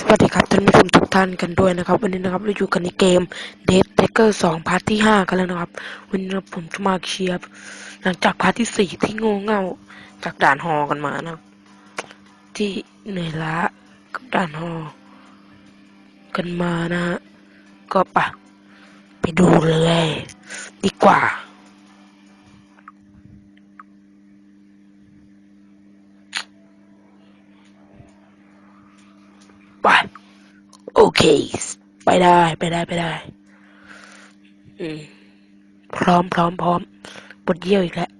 สวัสดีครับท่านผู้ชมทุกท่านกันด้วยนะครับ วันนี้นะครับเราอยู่กันในเกม Dead Taker 2พาร์ทที่ 5 กันแล้วนะครับ วันนี้นะครับผมจะมาเคลียร์หลังจากพาร์ทที่ 4 ที่โง่เง่าจากด่านฮอกันมานะที่เหนื่อยล้ากับด่านฮอกันมานะฮะก็ปะไปดูเลย ดีกว่า ไป โอ เค ไปได้ไปได้ไปได้ อืม พร้อมพร้อมพร้อมบทเยี่ยวอีกแล้ว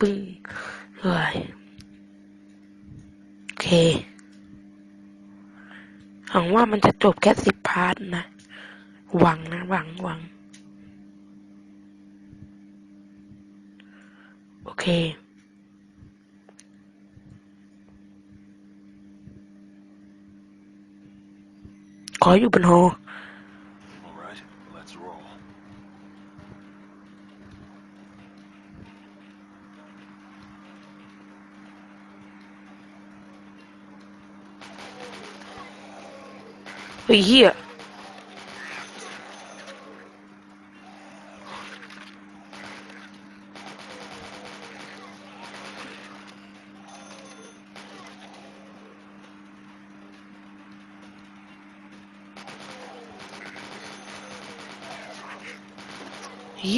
ปึ้งเฮ้ยโอเคหวังว่ามันจะจบแค่สิบพาร์ทนะ หวังนะ หวังหวัง โอเค ขออยู่บนหอ All right, let's roll. เฮ้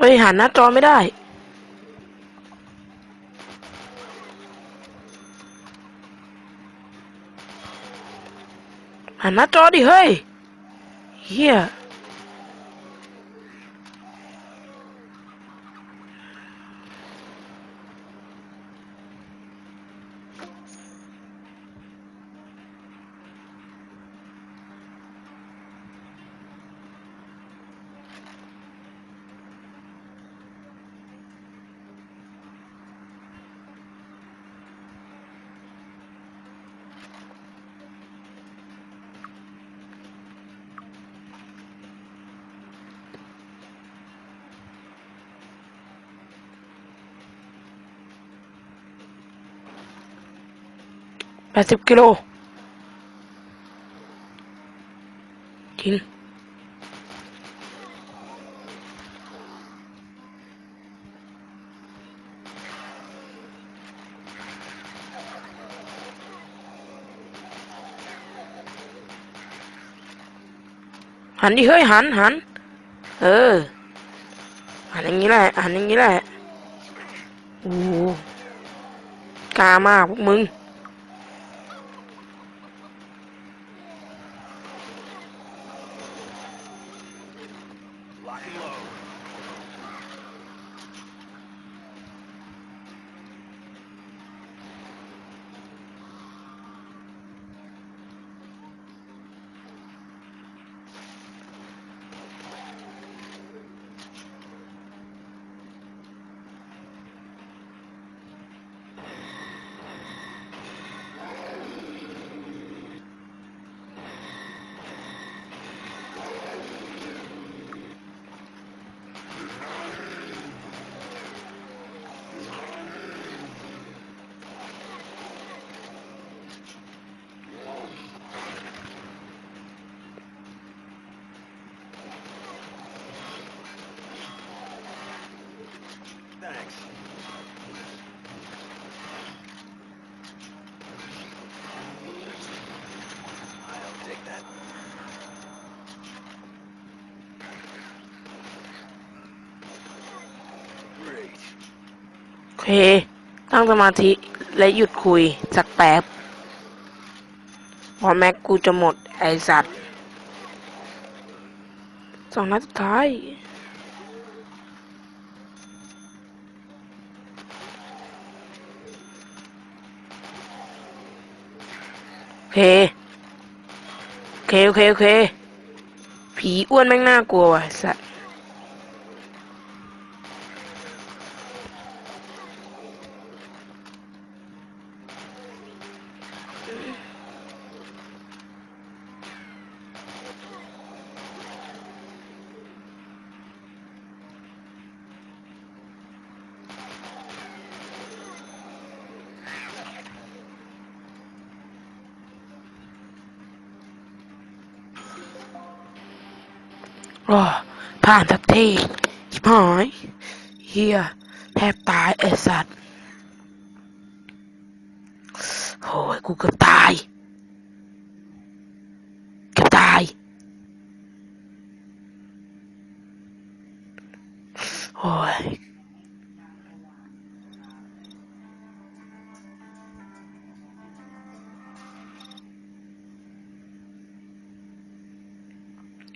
เฮ้ยหันหน้าจอไม่ได้หันหน้าจอดิเฮ้ยเฮียแดสิบกิโลจริงหันดิเฮ้ยหันหัน เออ หันอย่างนี้แหละหันอย่างนี้แหละโอ้โหกล้ามากพวกมึง เค ตั้งสมาธิและหยุดคุย สักแป๊บ พอแม็กกูจะหมด ไอสัตว์สองนัดสุดท้ายเคโอเค โอเค โอเค ผีอ้วนแม่งน่ากลัวว่ะสัตว์ อผ่านสักทีชิบหายเฮียแทบตายไอสัสโอยกูเกือบตายเกือบตายโอ้ย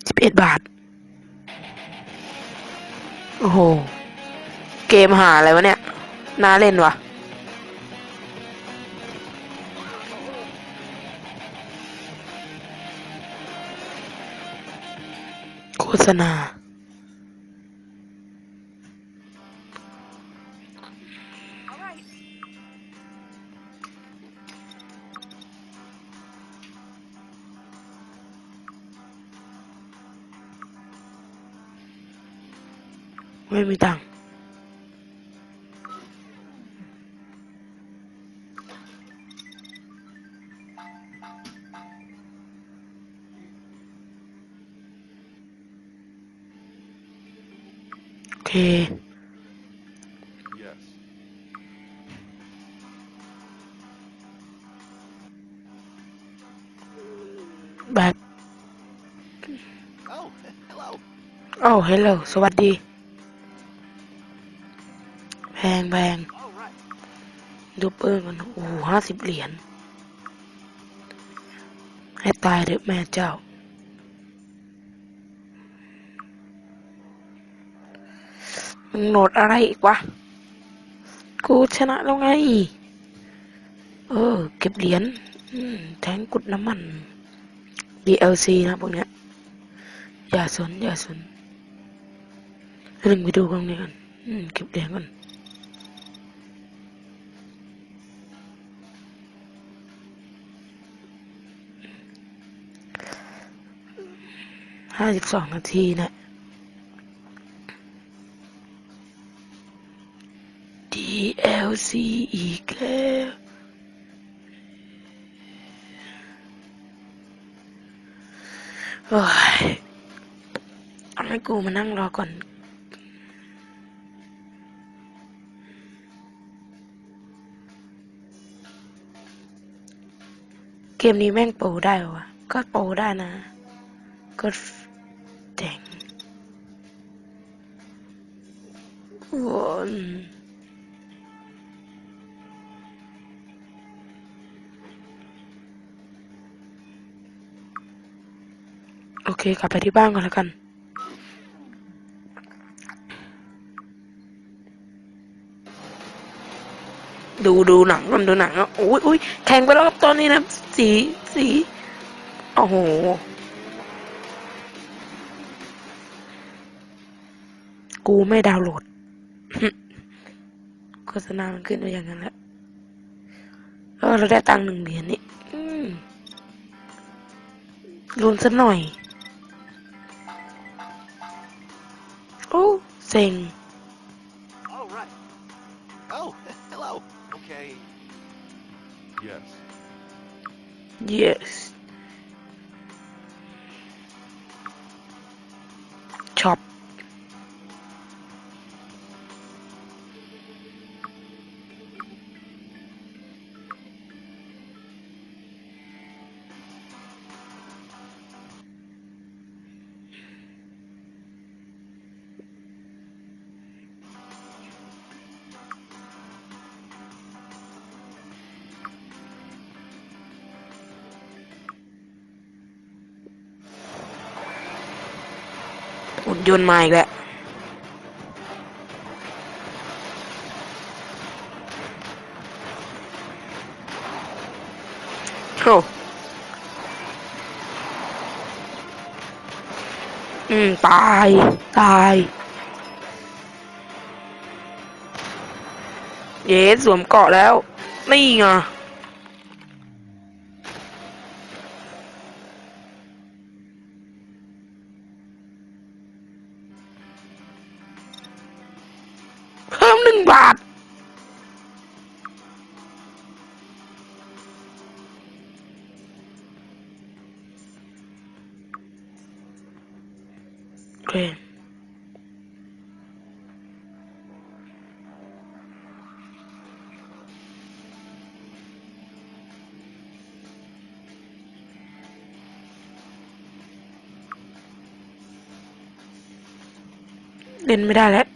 สิบเอ็ดบาท โอ้โห เกมหาอะไรวะเนี่ย น่าเล่นวะโฆษณาไม่ มีตังค์โอเค Yes. แบบ Oh, hello. โอ้เเปิ้ลกัน โอ้ห้าสิบเหรียญ ให้ตายเถอะแม่เจ้า มึงโหลดอะไรอีกวะ กูชนะแล้วไง เออ เก็บเหรียญแทงกุดน้ำมัน DLC นะพวกเนี้ย อย่าสน อย่าสนหนึ่องไปดูกล้องนี้กันเก็บเหรียญก่อน ห้าสิบสองนาทีนะ DLC อีกแล้วโอ้ยเอาให้กูมานั่งรอก่อนเกมนี้แม่งโปรได้วะก็โปรได้นะ ก็ น โอเค กลับไปที่บ้านก่อนแล้วกันดูดูหนังก่นดูหนังอะอุ้ยอุ้ยแข่งไปรอบตอนนี้นะ สีสีโอ้โห กูไม่ดาวน์โหลด ฆษณามันขึ้นมาอย่างนั้นแหละเออเราได้ตังค์หนึ่งเหรียญนี่อืมรุนสักหน่อย โอ้เซ็ง All right. Oh, hello. Okay. Yes. John Mai đấy Oh. Ừ, tài, tài. Yes, รวมเกาะแล้ว นี่ไง นึ่งบาท โอเคเล่นไม่ได้แล้ว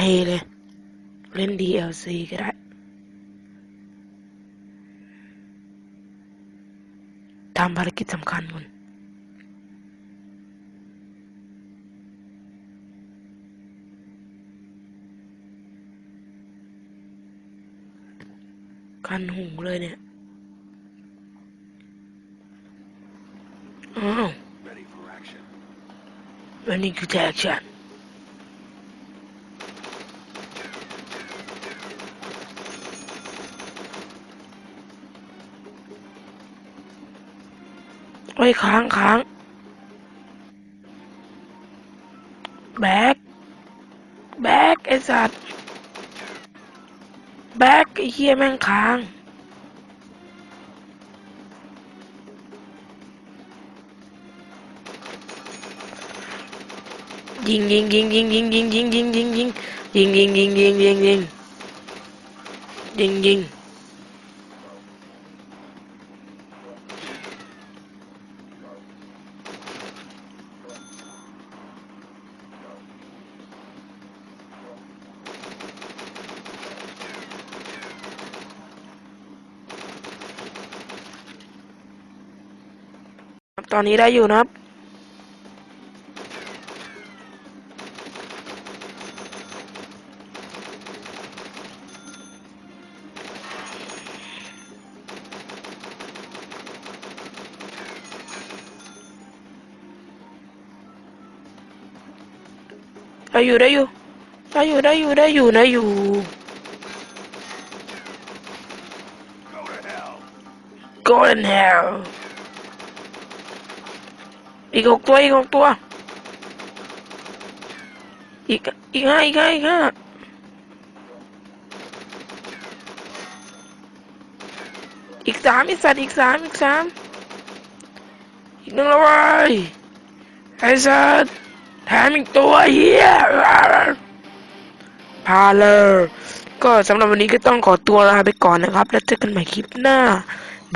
เพย์เลย เล่น DLC ก็ได้ ทำภารกิจสำคัญก่อนคันหูเลยเนี่ย อ้าว Ready for action. วันนี้คือแจกฉัน โอ้ยค้างค้างแบกแบกไอสัตว์แบกไอเฮียแม่งค้างยิงยิงยิงยิงยิงยิงยิงยิงยิงยิงยิงยิงยิงยิงยิงยิงยิงยิง อนนี้ได้อยู่นะครับได้อยู่ได้อยู่ได้อยู่ได้อยู่ได้อยู่ได้อยู่ Go to hell. golden hell อีกหกตัวอีกหกตัว อีกอีกห้าอีกห้าอีกห้าอีกสามอีกสัตว์อีกสามอีกสามอีกหนึ่งแล้วเว้ยไอ้สัตว์แถมอีกตัวเฮียพาเลยก็สำหรับวันนี้ก็ต้องขอตัวลาไปก่อนนะครับ แล้วเจอกันใหม่คลิปหน้า